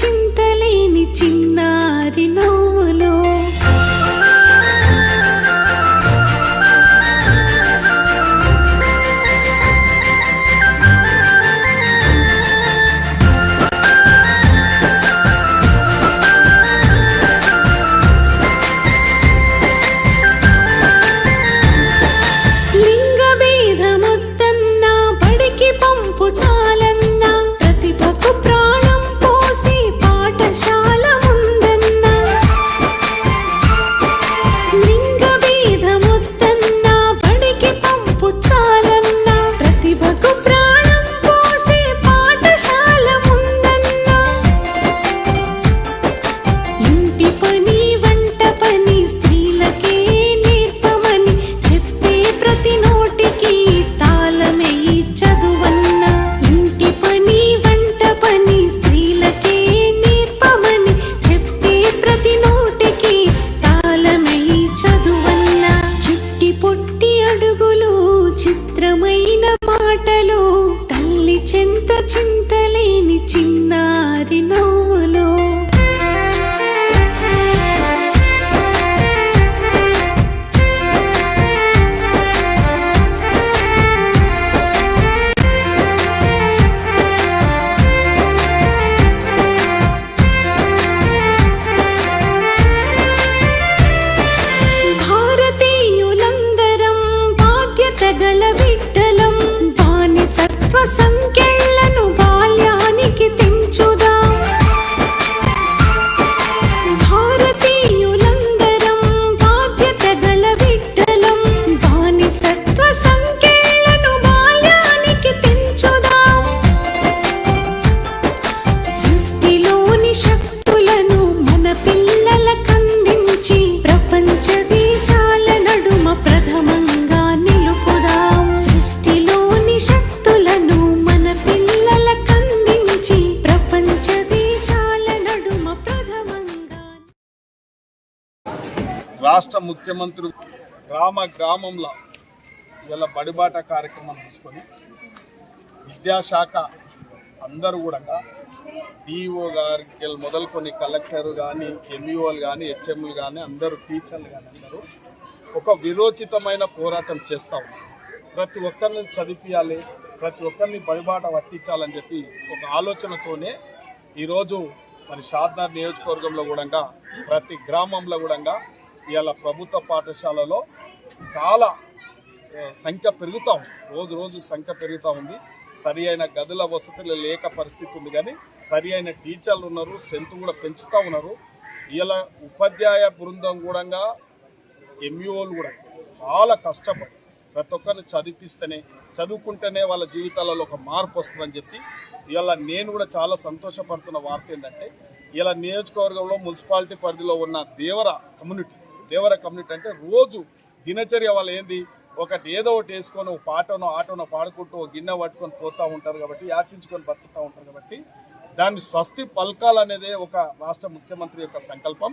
చింతలేని చిన్నారి నవ్వులో రాష్ట్ర ముఖ్యమంత్రి గ్రామ గ్రామంలో ఇవాళ బడిబాట కార్యక్రమం తీసుకొని విద్యాశాఖ అందరూ కూడా డిఓ గారికి మొదలుకొని కలెక్టర్ కానీ ఎంఈఓలు కానీ హెచ్ఎంలు కానీ అందరూ టీచర్లు కానీ అందరూ ఒక విరోచితమైన పోరాటం చేస్తూ ఉన్నారు. ప్రతి ఒక్కరిని చదివించాలి ప్రతి ఒక్కరిని బడిబాట పట్టించాలని చెప్పి ఒక ఆలోచనతోనే ఈరోజు మరి షాద్నగర్ నియోజకవర్గంలో కూడా ప్రతి గ్రామంలో కూడా ఇవాళ ప్రభుత్వ పాఠశాలలో చాలా సంఖ్య పెరుగుతూ ఉంది. రోజు రోజు సంఖ్య పెరుగుతూ ఉంది. సరి అయిన గదుల వసతులు లేక పరిస్థితి ఉంది కానీ సరి అయిన టీచర్లు ఉన్నారు స్ట్రెంత్ కూడా పెంచుతూ ఉన్నారు. ఇలా ఉపాధ్యాయ బృందం కూడా ఎంఈఓలు కూడా చాలా కష్టపడి ప్రతి ఒక్కరిని చదివిస్తేనే చదువుకుంటేనే వాళ్ళ జీవితాలలో ఒక మార్పు వస్తుందని చెప్పి ఇవాళ నేను కూడా చాలా సంతోషపడుతున్న వార్త ఏంటంటే ఇలా నియోజకవర్గంలో మున్సిపాలిటీ పరిధిలో ఉన్న దేవర కమ్యూనిటీ దేవర కమ్యూనిటీ అంటే రోజు దినచర్య వాళ్ళు ఏంది? ఒకటి ఏదో ఒకటి వేసుకొని ఒక పాటనో ఆటోనో పాడుకుంటూ ఒక గిన్నె పట్టుకొని పోతూ ఉంటారు కాబట్టి యాచించుకొని బతుకుతూ ఉంటారు కాబట్టి దాన్ని స్వస్తి పలకాలనేదే ఒక రాష్ట్ర ముఖ్యమంత్రి యొక్క సంకల్పం.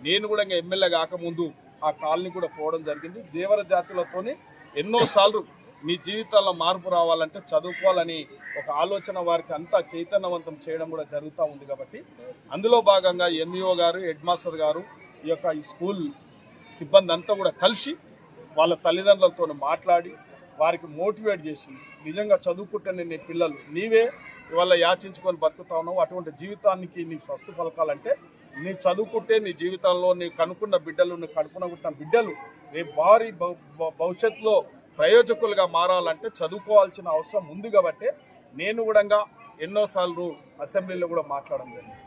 నేను కూడా ఇంకా ఎమ్మెల్యే కాకముందు ఆ కాలనీ కూడా పోవడం జరిగింది. దేవర జాతులతోనే ఎన్నోసార్లు మీ జీవితాల్లో మార్పు రావాలంటే చదువుకోవాలని ఒక ఆలోచన వారికి అంతా చైతన్యవంతం చేయడం కూడా జరుగుతూ ఉంది కాబట్టి అందులో భాగంగా ఎంఈఓ గారు హెడ్ మాస్టర్ గారు ఈ యొక్క ఈ స్కూల్ సిబ్బంది అంతా కూడా కలిసి వాళ్ళ తల్లిదండ్రులతో మాట్లాడి వారికి మోటివేట్ చేసి నిజంగా చదువుకుంటేనే నీ పిల్లలు. నీవే ఇవాళ యాచించుకొని బతుకుతా ఉన్నావు. అటువంటి జీవితానికి నీ స్వస్థ పలకాలంటే నీ చదువుకుంటే నీ జీవితంలో నీ కనుక్కున్న బిడ్డలు నీ కనుక్కున్న బిడ్డలు రేపు భారీ భవిష్యత్తులో ప్రయోజకులుగా మారాలంటే చదువుకోవాల్సిన అవసరం ఉంది కాబట్టి నేను కూడా ఎన్నోసార్లు అసెంబ్లీలో కూడా మాట్లాడడం జరిగింది.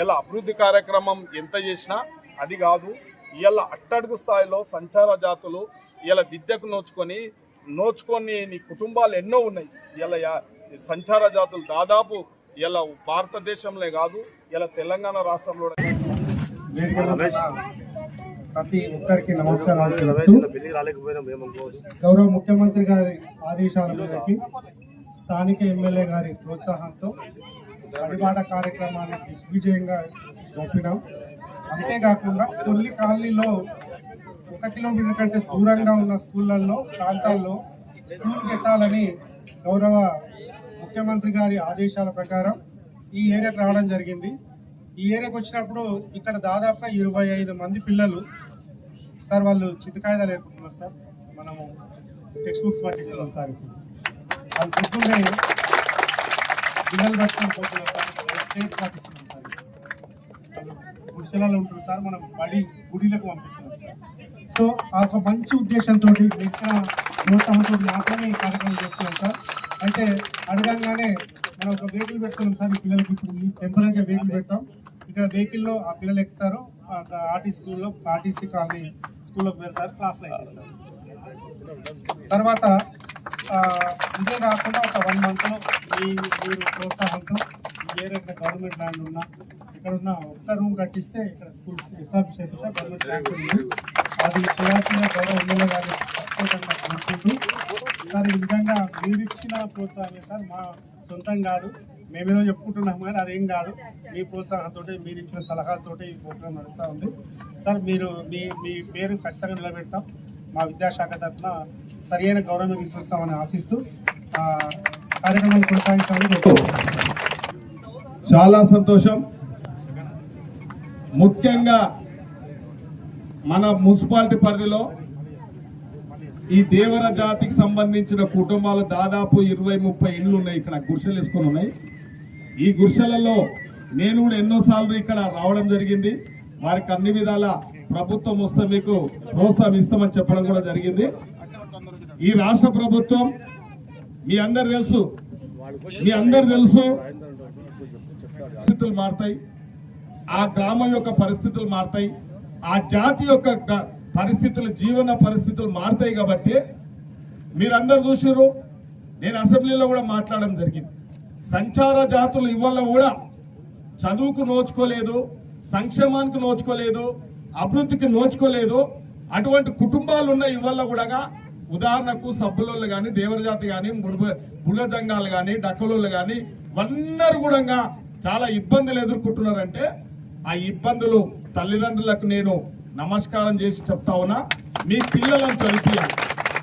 ఇలా అభివృద్ధి కార్యక్రమం ఎంత చేసినా అది కాదు. ఇలా అట్టడుగు స్థాయిలో సంచార జాతులు ఇలా విద్యకు నోచుకొని నోచుకొని నీ కుటుంబాలు ఎన్నో ఉన్నాయి. ఇలా యా- సంచార జాతులు దాదాపు ఇలా భారతదేశంలో కాదు ఇలా తెలంగాణ రాష్ట్రంలో ప్రతి ఒక్కరికి నమస్కారాలు గౌరవ ముఖ్యమంత్రి గారి ఆదేశాల మేరకి స్థానిక ఎమ్మెల్యే గారి ప్రోత్సాహంతో పరిపాట కార్యక్రమాన్ని దిగ్విజయంగా జరిపినాం అంతేకాకుండా కొన్ని కాలనీలో ఒక కిలోమీటర్ కంటే దూరంగా ఉన్న స్కూళ్ళల్లో ప్రాంతాల్లో స్కూల్ పెట్టాలని గౌరవ ముఖ్యమంత్రి గారి ఆదేశాల ప్రకారం ఈ ఏరియాకి రావడం జరిగింది. ఈ ఏరియాకి వచ్చినప్పుడు ఇక్కడ దాదాపుగా ఇరవై ఐదు మంది పిల్లలు సార్ వాళ్ళు చిత్తకాయిదాలు ఏర్పడుతున్నారు సార్. మనము టెక్స్ట్ బుక్స్ పట్టిస్తున్నాం సార్ ఇప్పుడు. వాళ్ళు పొద్దున్నే పిల్లలు పట్టుకొని పోతున్నారు సార్. స్టేజ్ పట్టిస్తున్నాం. గుడిసెలలో ఉంటారు సార్ మనం బడి గుడిలకు పంపిస్తున్నాం. సో ఆ ఒక మంచి ఉద్దేశంతో మిగతా ప్రోత్సాహంతో మాత్రమే ఈ కార్యక్రమం చేస్తున్నాం సార్. అయితే అడగంగానే మనం ఒక వెహికల్ పెడుతున్నాం సార్ ఈ పిల్లలకి ఇప్పుడు టెంపరీగా వెహికల్ పెడతాం. ఇక్కడ వెహికల్లో ఆ పిల్లలు ఎక్కుతారు ఆర్టీ స్కూల్లో ఆర్టీసీ కాలనీ స్కూల్లోకి వెళ్తారు క్లాస్లో అవుతారు తర్వాత ఇదే కాకుండా ఒక వన్ మంత్లో మీ మీరు ప్రోత్సాహంతో ఏ రకంగా గవర్నమెంట్ ల్యాండ్ ఉన్నా ఉన్న ఒక్క రూమ్ కట్టిస్తే ఇక్కడ స్కూల్స్ ఎస్టాబ్లిష్ అయితే సార్ గవర్నమెంట్ ల్యాండ్ ఉంది. అది చేయాల్సిన గౌరవ ఎమ్మెల్యే కానీ తప్పకుండా అనుకుంటూ సార్ ఈ విధంగా మీరు ఇచ్చిన ప్రోత్సాహమే సార్ మా సొంతం కాదు. మేమేదో చెప్పుకుంటున్నాం కానీ అదేం కాదు. మీ ప్రోత్సాహంతో మీరు ఇచ్చిన సలహాలతోటి ఈ ప్రోగ్రాం నడుస్తూ ఉంది. సార్ మీరు మీ మీ పేరు ఖచ్చితంగా నిలబెడతాం. మా విద్యాశాఖ తరఫున సరైన గౌరవం తీసుకొస్తామని ఆశిస్తూ ఆ, కార్యక్రమాన్ని కొనసాగించాలని చాలా సంతోషం. ముఖ్యంగా మన మున్సిపాలిటీ పరిధిలో ఈ దేవర జాతికి సంబంధించిన కుటుంబాలు దాదాపు ఇరవై ముప్పై ఇండ్లు ఉన్నాయి. ఇక్కడ గుడిసెలు వేసుకొని ఉన్నాయి. ఈ గుడిసెలలో నేను కూడా ఎన్నోసార్లు ఇక్కడ రావడం జరిగింది. వారికి అన్ని విధాల ప్రభుత్వం వస్తే మీకు ప్రోత్సాహం ఇస్తామని చెప్పడం కూడా జరిగింది. ఈ రాష్ట్ర ప్రభుత్వం మీ అందరు తెలుసు. మీ అందరు తెలుసు. పరిస్థితులు మారుతాయి. ఆ గ్రామం యొక్క పరిస్థితులు మారుతాయి. ఆ జాతి యొక్క పరిస్థితులు జీవన పరిస్థితులు మారుతాయి కాబట్టి మీరందరు చూసారు నేను అసెంబ్లీలో కూడా మాట్లాడడం జరిగింది. సంచార జాతులు ఇవాళ కూడా చదువుకు నోచుకోలేదు సంక్షేమానికి నోచుకోలేదు అభివృద్ధికి నోచుకోలేదు అటువంటి కుటుంబాలు ఉన్న ఇవాళ కూడా ఉదాహరణకు సబ్బులోళ్ళు కానీ దేవరజాతి కానీ బుడజంగాలు కానీ డక్కలోళ్ళు కానీ అందరూ కూడా చాలా ఇబ్బందులు ఎదుర్కొంటున్నారంటే ఆ ఇబ్బందులు తల్లిదండ్రులకు నేను నమస్కారం చేసి చెప్తా ఉన్నా మీ పిల్లలను చదివించాలి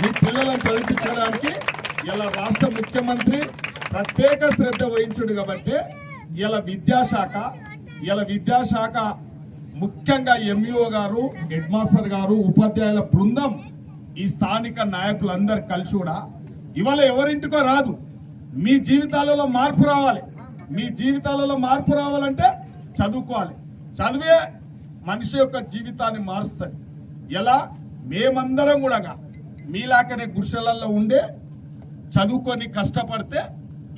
మీ పిల్లలను చదివించడానికి ఇలా రాష్ట్ర ముఖ్యమంత్రి ప్రత్యేక శ్రద్ధ వహించుడు కాబట్టి ఇలా విద్యాశాఖ ఇలా విద్యాశాఖ ముఖ్యంగా ఎంఈఓ గారు హెడ్ మాస్టర్ గారు ఉపాధ్యాయుల బృందం ఈ స్థానిక నాయకులందరూ కలిసి కూడా ఇవాళ ఎవరింటికో రాదు. మీ జీవితాలలో మార్పు రావాలి. మీ జీవితాలలో మార్పు రావాలంటే చదువుకోవాలి. చదివే మనిషి యొక్క జీవితాన్ని మారుస్తుంది. ఎలా? మేమందరం కూడా మీలాకనే గుడిసెలలో ఉండే చదువుకొని కష్టపడితే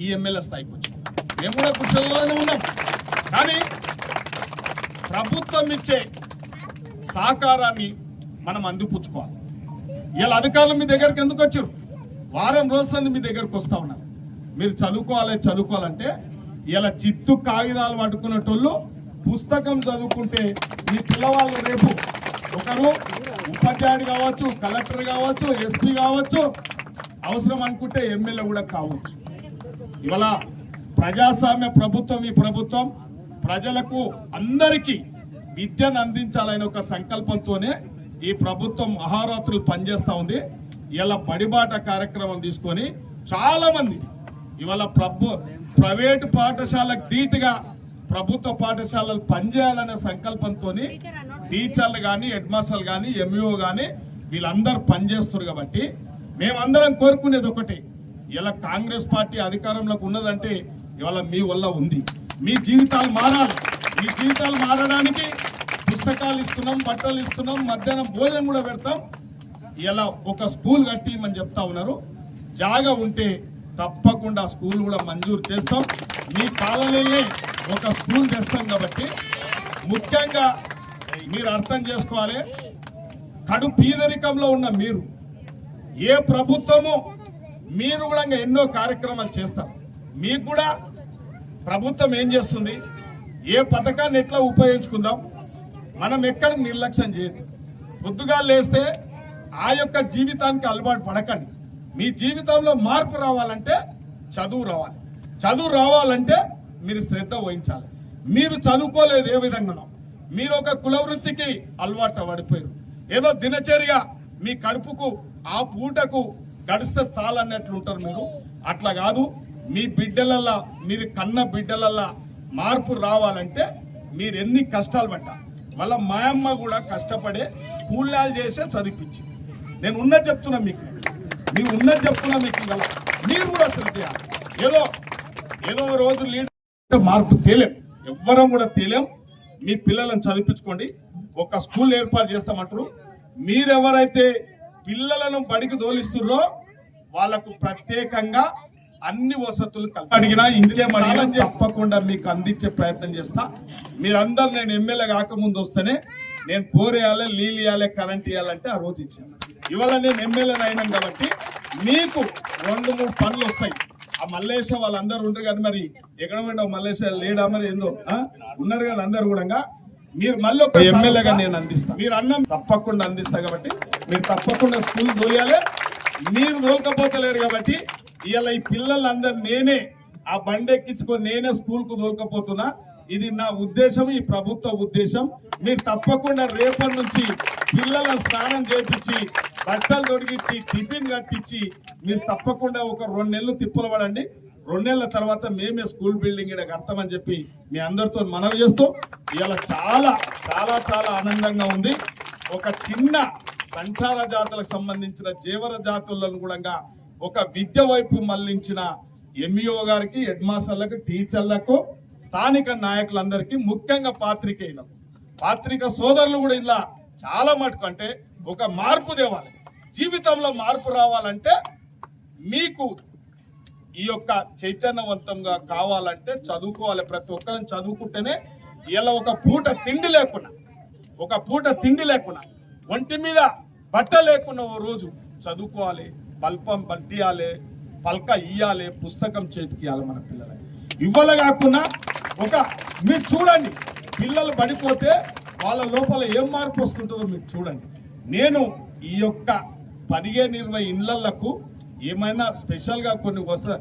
ఈ ఎమ్మెల్యే స్థాయికి వచ్చాం మేము కూడా గుడిసెలలోనే ఉన్నాం. కానీ ప్రభుత్వం ఇచ్చే సహకారాన్ని మనం అందిపుచ్చుకోవాలి. ఇలా అధికారులు మీ దగ్గరికి ఎందుకు వచ్చారు? వారం రోజులు మీ దగ్గరకు వస్తూ ఉన్నారు. మీరు చదువుకోవాలి చదువుకోవాలంటే ఇలా చిత్తు కాగితాలు పట్టుకునేటోళ్ళు పుస్తకం చదువుకుంటే ఈ పిల్లవాళ్ళు రేపు ఒకరు ఉపాధ్యాయుడు కావచ్చు కలెక్టర్ కావచ్చు ఎస్పీ కావచ్చు అవసరం అనుకుంటే ఎమ్మెల్యే కూడా కావచ్చు. ఇవాళ ప్రజాస్వామ్య ప్రభుత్వం ఈ ప్రభుత్వం. ప్రజలకు అందరికీ విద్యను అందించాలనే ఒక సంకల్పంతోనే ఈ ప్రభుత్వం మహారాత్రులు పనిచేస్తూ ఉంది. ఇలా బడిబాట కార్యక్రమం తీసుకొని చాలామంది ఇవాళ ప్రభు ప్రైవేటు పాఠశాలకు ధీటుగా ప్రభుత్వ పాఠశాలలు పనిచేయాలనే సంకల్పంతో టీచర్లు కానీ హెడ్ మాస్టర్లు కానీ ఎంఈఓ కానీ వీళ్ళందరూ పనిచేస్తారు కాబట్టి మేమందరం కోరుకునేది ఒకటి. ఇలా కాంగ్రెస్ పార్టీ అధికారంలోకి ఉన్నదంటే ఇవాళ మీ వల్ల ఉంది. మీ జీవితాలు మారాలి. మీ జీవితాలు మారడానికి పుస్తకాలు ఇస్తున్నాం బట్టలు ఇస్తున్నాం మధ్యాహ్నం భోజనం కూడా పెడతాం. ఇలా ఒక స్కూల్ కట్టిమని చెప్తా ఉన్నారు. జాగా ఉంటే తప్పకుండా స్కూల్ కూడా మంజూరు చేస్తాం. మీ కాలనీలే ఒక స్కూల్ తెస్తాం కాబట్టి ముఖ్యంగా మీరు అర్థం చేసుకోవాలి. కడు పీదరికంలో ఉన్న మీరు ఏ ప్రభుత్వము మీరు కూడా ఇంకా ఎన్నో కార్యక్రమాలు చేస్తారు. మీకు కూడా ప్రభుత్వం ఏం చేస్తుంది? ఏ పథకాన్ని ఎట్లా ఉపయోగించుకుందాం? మనం ఎక్కడ నిర్లక్ష్యం చేయదు పొద్దుగా లేస్తే ఆ యొక్క జీవితానికి అలవాటు పడకండి. మీ జీవితంలో మార్పు రావాలంటే చదువు రావాలి. చదువు రావాలంటే మీరు శ్రద్ధ వహించాలి. మీరు చదువుకోలేదు ఏ విధంగానో. మీరు ఒక కులవృత్తికి అలవాటు పడిపోయారు. ఏదో దినచర్య మీ కడుపుకు ఆ పూటకు గడిస్తే చాలన్నట్లు ఉంటారు మీరు. అట్లా కాదు మీ బిడ్డలల్లా మీరు కన్న బిడ్డలల్లా మార్పు రావాలంటే మీరు ఎన్ని కష్టాలు పడ్డా. మళ్ళీ మా అమ్మ కూడా కష్టపడే కూలాలు చేసే చదివించి నేను ఉన్నది చెప్తున్నా మీకు. మీరు ఉన్నది చెప్పుకున్నా మీకు ఇవాళ మీరు కూడా అసలు చేయాలి. ఏదో ఏదో రోజు లీడర్ మార్పు తేలేం. ఎవ్వరం కూడా తేలేం. మీ పిల్లలను చదివించుకోండి. ఒక స్కూల్ ఏర్పాటు చేస్తామంటారు. మీరెవరైతే పిల్లలను బడికి దోలిస్తుర్రో వాళ్ళకు ప్రత్యేకంగా అన్ని వసతులు అడిగినా ఇందులో మనం తప్పకుండా మీకు అందించే ప్రయత్నం చేస్తా. మీరందరు నేను ఎమ్మెల్యే కాకముందు వస్తేనే నేను పోరేయాలి నీళ్ళు ఇవ్వాలి కరెంట్ ఇవ్వాలంటే ఆ రోజు ఇచ్చాను. ఇవాళ నేను ఎమ్మెల్యే అయినాం కాబట్టి మీకు రెండు మూడు పనులు వస్తాయి. ఆ మల్లేశ వాళ్ళందరూ ఉండరు కానీ మరి. ఎక్కడ పోయినా మల్లేశ? లేడా మరి? ఏందో? ఉన్నారు కదా అందరు కూడా మీరు మళ్ళీ ఒక ఎమ్మెల్యేగా నేను అందిస్తా. మీరు అన్నం తప్పకుండా అందిస్తా కాబట్టి మీరు తప్పకుండా స్కూల్ దోయాలి. మీరు దోలకపోతలేరు కాబట్టి ఇవాళ ఈ పిల్లలందరూ నేనే ఆ బండి ఎక్కించుకొని నేనే స్కూల్కు దోలకపోతున్నా. ఇది నా ఉద్దేశం ఈ ప్రభుత్వ ఉద్దేశం. మీరు తప్పకుండా రేపటి నుంచి పిల్లలను స్నానం చేపించి బట్టలు తొడిగించి టిఫిన్ కట్టించి మీరు తప్పకుండా ఒక రెండు నెలలు తిప్పులు పడండి. రెండు నెలల తర్వాత మేమే స్కూల్ బిల్డింగ్ ఇక్కడ కడతామని చెప్పి మీ అందరితో మనవి చేస్తూ ఇవాళ చాలా చాలా చాలా ఆనందంగా ఉంది. ఒక చిన్న సంచార జాతులకు సంబంధించిన జీవన జాతులను కూడా ఒక విద్య వైపు మళ్ళించిన ఎంఈఓ గారికి హెడ్ మాస్టర్లకు టీచర్లకు స్థానిక నాయకులందరికీ ముఖ్యంగా పాత్రికేయులకు పాత్రిక సోదరులు కూడా ఇలా చాలా మటుకు అంటే ఒక మార్పు తేవాలి. జీవితంలో మార్పు రావాలంటే మీకు ఈ యొక్క చైతన్యవంతంగా కావాలంటే చదువుకోవాలి. ప్రతి ఒక్కరిని చదువుకుంటేనే ఇలా ఒక పూట తిండి లేకున్నా ఒక పూట తిండి లేకున్నా ఒంటి మీద బట్ట లేకున్నా ఓ రోజు చదువుకోవాలి పల్పం పట్టియాలి పల్క ఇయ్యాలి పుస్తకం చేతికి ఇవ్వాలి మన పిల్లలకి. ఇవ్వాలి కాకుండా ఒక మీరు చూడండి పిల్లలు పడిపోతే వాళ్ళ లోపల ఏం మార్పు వస్తుంటుందో మీరు చూడండి. నేను ఈ యొక్క పదిహేను ఇరవై ఇళ్ళకు ఏమైనా స్పెషల్గా కొన్ని వస్తా